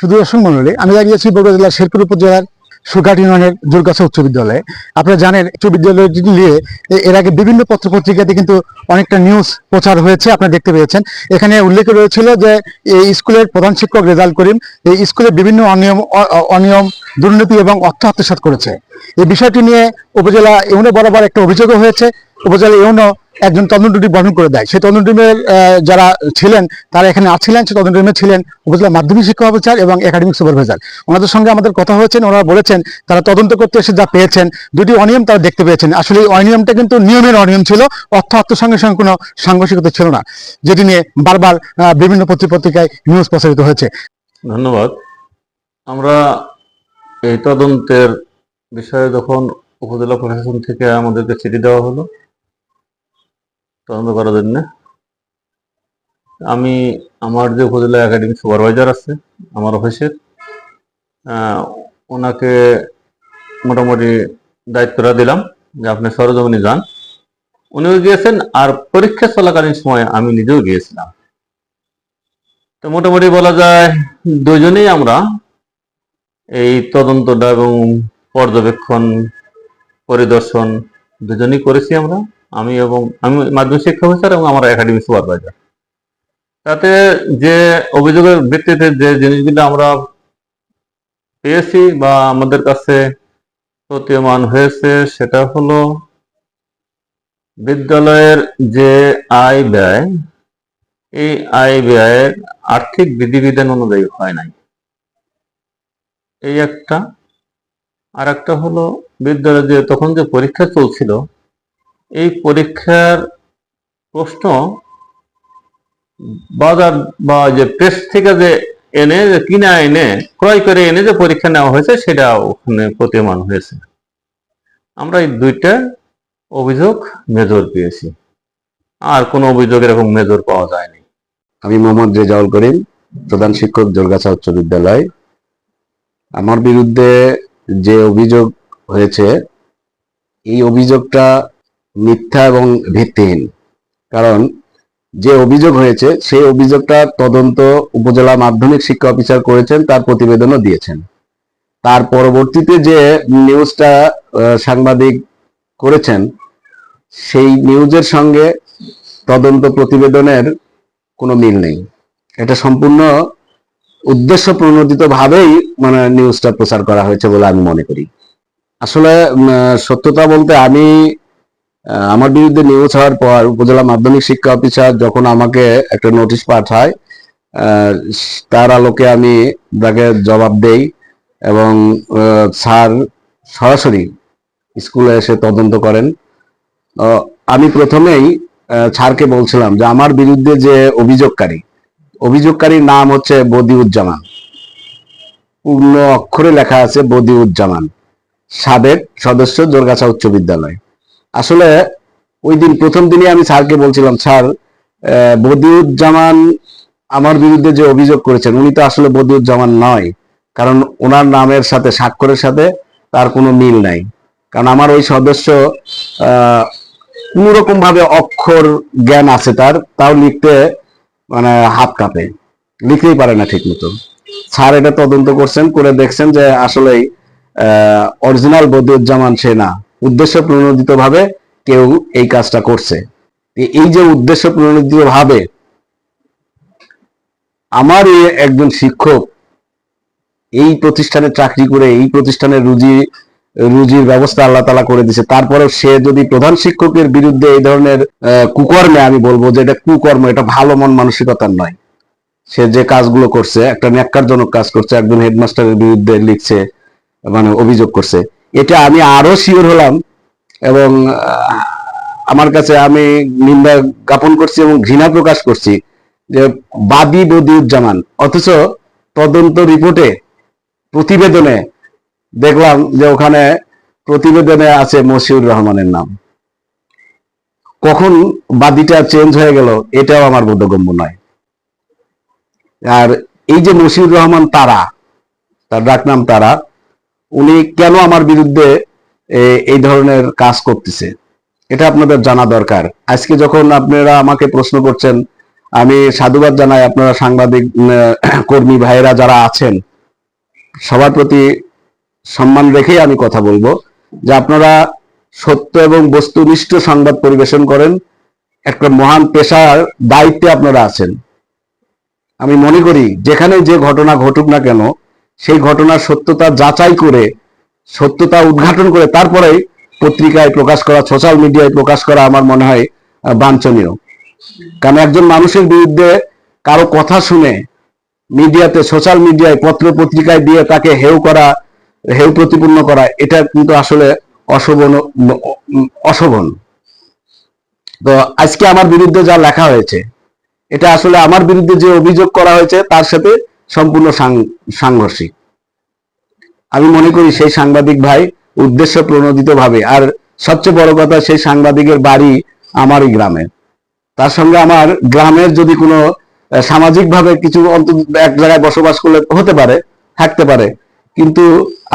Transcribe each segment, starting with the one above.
শুধু দর্শক মন্ডলী আমি দাঁড়িয়েছি বগুড়া জেলার শেরপুর উপজেলার সুঘাট ইউনিয়নের দুর্গাছা উচ্চ বিদ্যালয়ে। আপনারা জানেন, উচ্চ বিদ্যালয়টি নিয়ে এর আগে বিভিন্ন পত্রপত্রিকাতে কিন্তু অনেকটা নিউজ প্রচার হয়েছে, আপনারা দেখতে পেয়েছেন। এখানে উল্লেখ রয়েছিল যে, এই স্কুলের প্রধান শিক্ষক রেজাল্ট করিম, এই স্কুলে বিভিন্ন অনিয়ম অনিয়ম, দুর্নীতি এবং অর্থ আত্মসাৎ করেছে। এই বিষয়টি নিয়ে উপজেলা ইউনো বরাবর একটা অভিযোগও হয়েছে। উপজেলা ইউনো একজন তদন্ত টিম গঠন করে দেয়। সেই তদন্ত টিমের যারা ছিলেন, তারা এখানে আছিলেন, সেই তদন্ত টিমে ছিলেন উপজেলা মাধ্যমিক শিক্ষা অফিসার এবং একাডেমিক সুপারভাইজার ওনাদের সঙ্গে আমাদের কথা হয়েছেন, ওনারা বলেছেন, তারা তদন্ত করতে এসে যা পেয়েছেন, দুটি অনিয়ম তারা দেখতে পেয়েছেন। আসলে এই অনিয়মটা কিন্তু নিয়মের অনিয়ম ছিল, অর্থ আত্মর সঙ্গে সঙ্গে কোনো সাংঘর্ষিকতা ছিল না, যেটি নিয়ে বারবার বিভিন্ন পত্রিকায় নিউজ প্রচারিত হয়েছে। ধন্যবাদ। আমরা এই তদন্তের বিষয়ে যখন উপজেলা প্রশাসন থেকে আমাদেরকে চিঠি দেওয়া হলো তদন্ত করার জন্য। আমি আমার যে উপজেলা একাডেমিক সুপারভাইজার আছে, আমার অফিসের ওনাকে মোটামুটি দায়িত্বটা দিলাম যে আপনি সরজমিনে যান। উনিও গিয়েছেন আর পরীক্ষা চলাকালীন সময় আমি নিজেও গিয়েছিলাম। তো মোটামুটি বলা যায় দুজনেই আমরা এই তদন্তটা এবং পর্যবেক্ষণ, পরিদর্শন দুজনেই করেছি আমরা। আমি এবং আমি মাধ্যমিক শিক্ষা অফিসার এবং আমার একাডেমি সুপারভাইজার। তাতে যে অভিযোগের ভিত্তিতে যে জিনিসগুলো আমরা পেয়েছি বা আমাদের কাছে প্রতীয়মান হয়েছে, সেটা হলো বিদ্যালয়ের যে আয় ব্যয়, এই আয় ব্যয়ের আর্থিক বিধিবিধান অনুযায়ী হয় নাই। এই একটা। আর একটা হলো বিদ্যালয়ে যে তখন যে পরীক্ষা চলছিল এই পরীক্ষার প্রশ্ন বাজার বা যে প্রেস থেকে যে এনে, যে কিনা এনে, ক্রয় করে এনে যে পরীক্ষা নেওয়া হয়েছে, সেটা ওখানে প্রতীয়মান হয়েছে। আমরা এই দুইটা অভিযোগ মেজর পেয়েছি। আর কোনো অভিযোগ এরকম মেজর পাওয়া যায়নি। আমি মোহাম্মদ রেজাউল করিম, প্রধান শিক্ষক জলগাছা উচ্চ বিদ্যালয়। আমার বিরুদ্ধে যে অভিযোগ হয়েছে, এই অভিযোগটা মিথ্যা এবং ভিত্তিহীন। কারণ যে অভিযোগ হয়েছে, সেই অভিযোগটা তদন্ত উপজেলা মাধ্যমিক শিক্ষা অফিসার করেছেন, তার প্রতিবেদনও দিয়েছেন। তার পরবর্তীতে যে নিউজটা সাংবাদিক করেছেন, সেই নিউজের সঙ্গে তদন্ত প্রতিবেদনের কোনো মিল নেই। এটা সম্পূর্ণ উদ্দেশ্য প্রণোদিত ভাবেই মানে নিউজটা প্রচার করা হয়েছে বলে আমি মনে করি। আসলে সত্যতা বলতে আমি আমার বিরুদ্ধে নিউজ হওয়ার পর উপজেলা মাধ্যমিক শিক্ষা অফিসার যখন আমাকে একটা নোটিশ পাঠায় তার আলোকে আমি তাকে জবাব দেই এবং স্যার সরাসরি স্কুলে এসে তদন্ত করেন। আমি প্রথমেই স্যারকে বলছিলাম যে আমার বিরুদ্ধে যে অভিযোগকারী, অভিযোগকারীর নাম হচ্ছে বদিউজ্জামান। পূর্ণ অক্ষরে লেখা আছে বদিউজ্জামান, সাবেক সদস্য জোরগাছা উচ্চ বিদ্যালয়। আসলে ওই দিন প্রথম দিনই আমি স্যারকে বলছিলাম, স্যার বদিউজ্জামান আমার বিরুদ্ধে যে অভিযোগ করেছেন, উনি তো আসলে বদিউজ্জামান নয়। কারণ ওনার নামের সাথে, স্বাক্ষরের সাথে তার কোনো মিল নাই। কারণ আমার ওই সদস্য কোনোরকম ভাবে অক্ষর জ্ঞান আছে তার, তাও লিখতে মানে হাত কাঁপে। লিখতেই পারে না ঠিক মতো স্যার এটা তদন্ত করছেন, করে দেখছেন যে আসলেই অরিজিনাল বদিউজ্জামান সে না। উদ্দেশ্য প্রণোদিত ভাবে কেউ এই কাজটা করছে। এই যে উদ্দেশ্য প্রণোদিত ভাবে আমার একজন শিক্ষক এই প্রতিষ্ঠানে চাকরি করে, এই প্রতিষ্ঠানের রুজি, রুজির ব্যবস্থা আল্লাহ তালা করে দিছে তারপরে সে যদি প্রধান শিক্ষকের বিরুদ্ধে এই ধরনের কুকর্মে আমি বলব যে এটা কুকর্ম, এটা ভালো মন মানসিকতার নয়। সে যে কাজগুলো করছে, একটা ন্যাক্কারজনক কাজ করছে, একজন হেডমাস্টারের বিরুদ্ধে লিখছে মানে অভিযোগ করছে। এটা আমি আরও শিওর হলাম এবং আমার কাছে আমি নিন্দা জ্ঞাপন করছি এবং ঘৃণা প্রকাশ করছি যে বাদী বদিউজ্জামান। অথচ তদন্ত রিপোর্টে প্রতিবেদনে দেখলাম যে ওখানে প্রতিবেদনে আছে মশিউর রহমানের নাম। কখন বাদিটা চেঞ্জ হয়ে গেল, এটাও আমার বোধগম্য নয়। আর এই যে মশিউর রহমান তারা, তার ডাকনাম তারা উনি কেন আমার বিরুদ্ধে এই ধরনের কাজ করতেছে? এটা আপনাদের জানা দরকার। আজকে যখন আপনারা আমাকে প্রশ্ন করছেন, আমি সাধুবাদ জানাই আপনারা সাংবাদিক কর্মী ভাইয়েরা যারা আছেন, সবার প্রতি সম্মান রেখেই আমি কথা বলব যে আপনারা সত্য এবং বস্তুনিষ্ঠ সংবাদ পরিবেশন করেন, একটা মহান পেশার দায়িত্বে আপনারা আছেন। আমি মনে করি, যেখানে যে ঘটনা ঘটুক না কেন সেই ঘটনার সত্যতা যাচাই করে, সত্যতা উদ্ঘাটন করে তারপরেই পত্রিকায় প্রকাশ করা সোশ্যাল মিডিয়ায় প্রকাশ করা আমার মনে হয় বাঞ্ছনীয়। কারণ একজন মানুষের বিরুদ্ধে কারও কথা শুনে মিডিয়াতে সোশ্যাল মিডিয়ায় পত্র পত্রিকায় দিয়ে তাকে হেউ করা হেউ প্রতিপন্ন করা, এটা কিন্তু আসলে অশোভন অশোভন। তো আজকে আমার বিরুদ্ধে যা লেখা হয়েছে, এটা আসলে আমার বিরুদ্ধে যে অভিযোগ করা হয়েছে, তার সাথে সম্পূর্ণ সাংঘর্ষিক। আমি মনে করি সেই সাংবাদিক ভাই উদ্দেশ্য প্রণোদিত ভাবে আর সবচেয়ে বড় কথা সেই সাংবাদিকের বাড়ি আমারই গ্রামে। তার সঙ্গে আমার গ্রামের যদি কোনো সামাজিক ভাবে কিছু অন্তত এক জায়গায় বসবাস করলে হতে পারে, থাকতে পারে, কিন্তু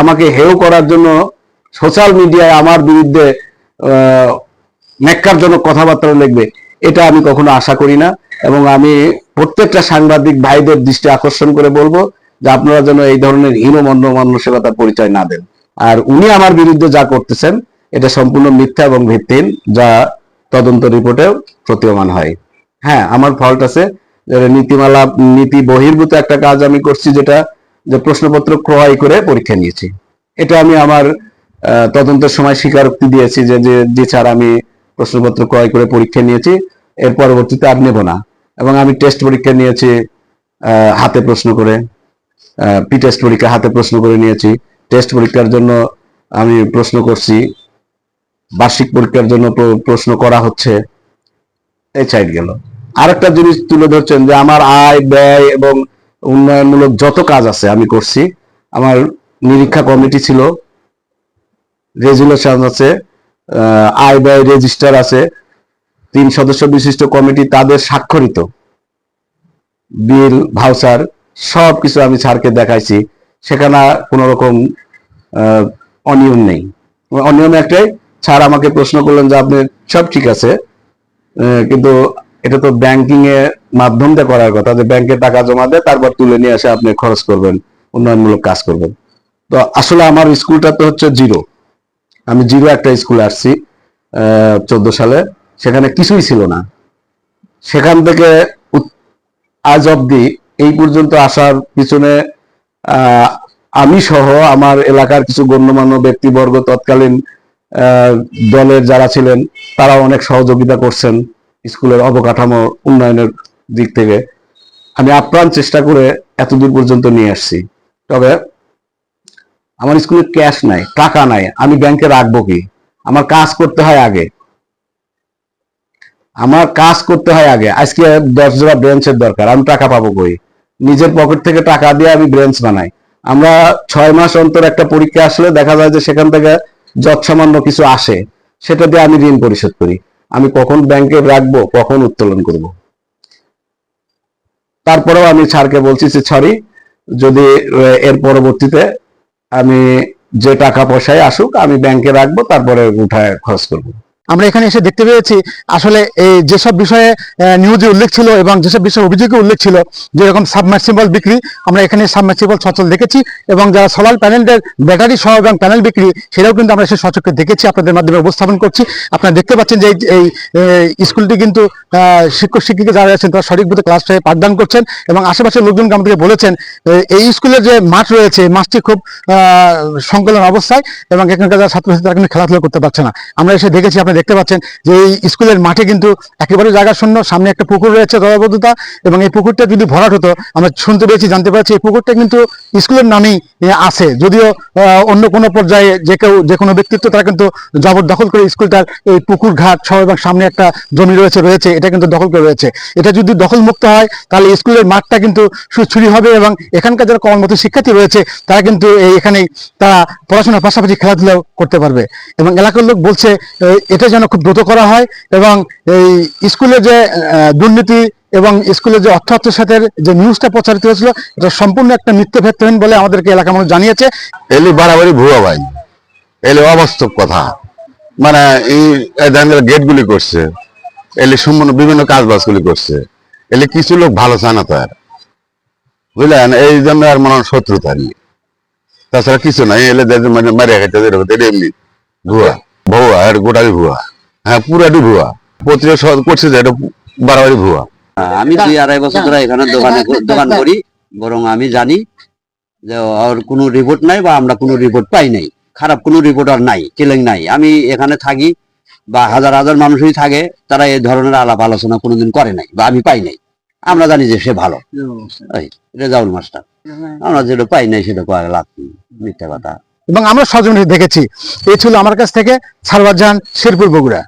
আমাকে হেয় করার জন্য সোশ্যাল মিডিয়ায় আমার বিরুদ্ধে ন্যাক্কারজনক কথাবার্তা লিখবে, এটা আমি কখনো আশা করি না, এবং আমি প্রত্যেকটা সাংবাদিক ভাইদের দৃষ্টি আকর্ষণ করে বলব যে আপনারা যেন এই ধরনের হীনমন্য মানসিকতার পরিচয় না দেন। আর উনি আমার বিরুদ্ধে যা করতেছেন, এটা সম্পূর্ণ মিথ্যা এবং ভিত্তিহীন, যা তদন্ত রিপোর্টেও প্রতীয়মান হয়। হ্যাঁ আমার ফল্ট আছে নীতিমালা, নীতি বহির্ভূত একটা কাজ আমি করছি যেটা, যে প্রশ্নপত্র ক্রয় করে পরীক্ষা নিয়েছি। এটা আমি আমার তদন্তের সময় স্বীকারোক্তি দিয়েছি যে যে যে ছাড় আমি প্রশ্নপত্র ক্রয় করে পরীক্ষা নিয়েছি, এর পরবর্তীতে আর নেব না। এবং আমি টেস্ট পরীক্ষা নিয়েছি হাতে প্রশ্ন করে পি টেস্ট পরীক্ষা হাতে প্রশ্ন করে নিয়েছি। টেস্ট পরীক্ষার জন্য আমি প্রশ্ন করছি, বার্ষিক পরীক্ষার জন্য প্রশ্ন করা হচ্ছে। এই সাইড গেল। আরেকটা জিনিস তুলে ধরছেন যে আমার আয়, ব্যয় এবং উন্নয়নমূলক যত কাজ আছে আমি করছি, আমার নিরীক্ষা কমিটি ছিল রেজুলেশন আছে আয়, ব্যয় রেজিস্টার আছে তিন সদস্য বিশিষ্ট কমিটি তাদের স্বাক্ষরিত। বিল, ভাউচার সব কিছু আমি স্যারকে দেখাইছি। সেখানে কোনো রকম অনিয়ম নেই। অনিয়ম একটাই, স্যার আমাকে প্রশ্ন করলেন যে আপনি সব ঠিক আছে কিন্তু এটা তো ব্যাংকিং এর মাধ্যম দিয়ে করার কথা। যে ব্যাংকে টাকা জমা দেয়, তারপর তুলে নিয়ে এসে আপনি খরচ করবেন, উন্নয়নমূলক কাজ করবেন। তো আসলে আমার স্কুলটা তো হচ্ছে জিরো। আমি জিরো একটা স্কুলে আসছি চোদ্দ সালে। সেখানে কিছুই ছিল না। সেখান থেকে আজ অব্দি এই পর্যন্ত আসার পিছনে আমি সহ আমার এলাকার কিছু গণ্যমান্য ব্যক্তিবর্গ তৎকালীন দলের যারা ছিলেন তারা অনেক সহযোগিতা করছেন স্কুলের অবকাঠামো উন্নয়নের দিক থেকে। আমি আপ্রাণ চেষ্টা করে এতদূর পর্যন্ত নিয়ে আসছি। তবে আমার স্কুলে ক্যাশ নাই, টাকা নাই, আমি ব্যাংকে রাখব কি? আমার কাজ করতে হয় আগে। আমার কাজ করতে হয় আগে। আজকে দশ জোড়া ব্রেঞ্চের দরকার, আমি টাকা পাবো কই? নিজের পকেট থেকে টাকা দিয়ে আমি ব্রেঞ্চ বানাই। আমরা ছয় মাস অন্তর একটা পরীক্ষা আসলে দেখা যায় যে সেখান থেকে যৎসামান্য কিছু আসে, সেটা দিয়ে আমি ঋণ পরিশোধ করি। আমি কখন ব্যাংকে রাখব, কখন উত্তোলন করব। তারপরেও আমি স্যারকে বলছি যে, সরি, যদি এর পরবর্তীতে আমি যে টাকা পয়সায় আসুক, আমি ব্যাংকে রাখব, তারপরে উঠায় খরচ করব। আমরা এখানে এসে দেখতে পেয়েছি, আসলে এই যেসব বিষয়ে নিউজে উল্লেখ ছিল এবং যেসব বিষয়ে অভিযোগে উল্লেখ ছিল, যেরকম সাবমার্সিবল বিক্রি, আমরা এখানে সাবমার্সিবল সচল দেখেছি এবং যারা সোলার প্যানেলের ব্যাটারি সহ এবং প্যানেল বিক্রি, সেটাও কিন্তু আমরা এসে সচক্ষে দেখেছি, আপনাদের মাধ্যমে উপস্থাপন করছি। আপনারা দেখতে পাচ্ছেন যে এই- স্কুলটি কিন্তু শিক্ষক শিক্ষিকা যারা আছেন তারা সঠিকভাবে ক্লাস ক্লাসে পাঠদান করছেন এবং আশেপাশের লোকজনকে আমাদেরকে বলেছেন এই স্কুলের যে মাঠ রয়েছে মাঠটি খুব সংকলন অবস্থায় এবং এখানকার যারা ছাত্রছাত্রী, তারা কিন্তু খেলাধুলা করতে পারছে না। আমরা এসে দেখেছি আপনি দেখতে পাচ্ছেন যে এই স্কুলের মাঠে কিন্তু একেবারে জায়গা শূন্য সামনে একটা পুকুর রয়েছে জলাবদ্ধতা এবং এই পুকুরটা যদি ভরাট হতো আমরা শুনতে পেয়েছি জানতে পারছি এই পুকুরটা কিন্তু স্কুলের নামেই আছে। যদিও অন্য কোনো পর্যায়ে যে কেউ যে কোনো ব্যক্তিত্ব তারা কিন্তু জবরদখল করে স্কুলটার এই পুকুর ঘাট সহ এবং সামনে একটা জমি রয়েছে রয়েছে এটা কিন্তু দখল করে রয়েছে। এটা যদি দখল মুক্ত হয় তাহলে স্কুলের মাঠটা কিন্তু সুছুরি হবে এবং এখানকার যারা কর্মরত শিক্ষার্থী রয়েছে তারা কিন্তু এই এখানেই তারা পড়াশোনার পাশাপাশি খেলাধুলাও করতে পারবে। এবং এলাকার লোক বলছে এ, এটা যেন খুব দ্রুত করা হয় এবং এই স্কুলে যে দুর্নীতি এবং স্কুলে যে অর্থ আত্মসাতের যে নিউজটা প্রচারিত হয়েছিল, এটা সম্পূর্ণ একটা মিথ্যে ভিত্তিহীন বলে আমাদেরকে এলাকার মানুষ জানিয়েছে। এলি বাড়াবাড়ি ভুয়া ভাই। এলি অবাস্তব কথা। মানে এই গেট গুলি করছে। এলি সম্পূর্ণ বিভিন্ন কাজ বাজ গুলি করছে। এলি কিছু লোক ভালো চায় না তো আর। বুঝলেন? এই জন্য আর মনে শত্রুতা নিয়ে তাছাড়া কিছু নাই। এলে মানে মারিয়া খাইতে এমনি ভুয়া। ভুয়া আর গোটাই ভুয়া। হ্যাঁ পুরাটি ভুয়া। পত্রিকা করছে যে এটা বাড়াবাড়ি ভুয়া। আমি দুই আড়াই বছর ধরে এখানে দোকানে দোকান করি বরং আমি জানি যে ওর কোনো রিপোর্ট নাই বা আমরা কোনো রিপোর্ট পাই নাই। খারাপ কোনো রিপোর্ট আর নাই কেলেং নাই। আমি এখানে থাকি বা হাজার হাজার মানুষই থাকে তারা এই ধরনের আলাপ আলোচনা কোনোদিন করে নাই বা আমি পাই নাই। আমরা জানি যে সে ভালো। এই, রেজাউল মাস্টার। আমরা যেটা পাই নাই সেটা কয়ে লাভ নেই। মিথ্যা কথা। এবং আমরা সজনে দেখেছি। এই ছিল আমার কাছ থেকে সারওয়ার জাহান শেরপুর বগুড়া।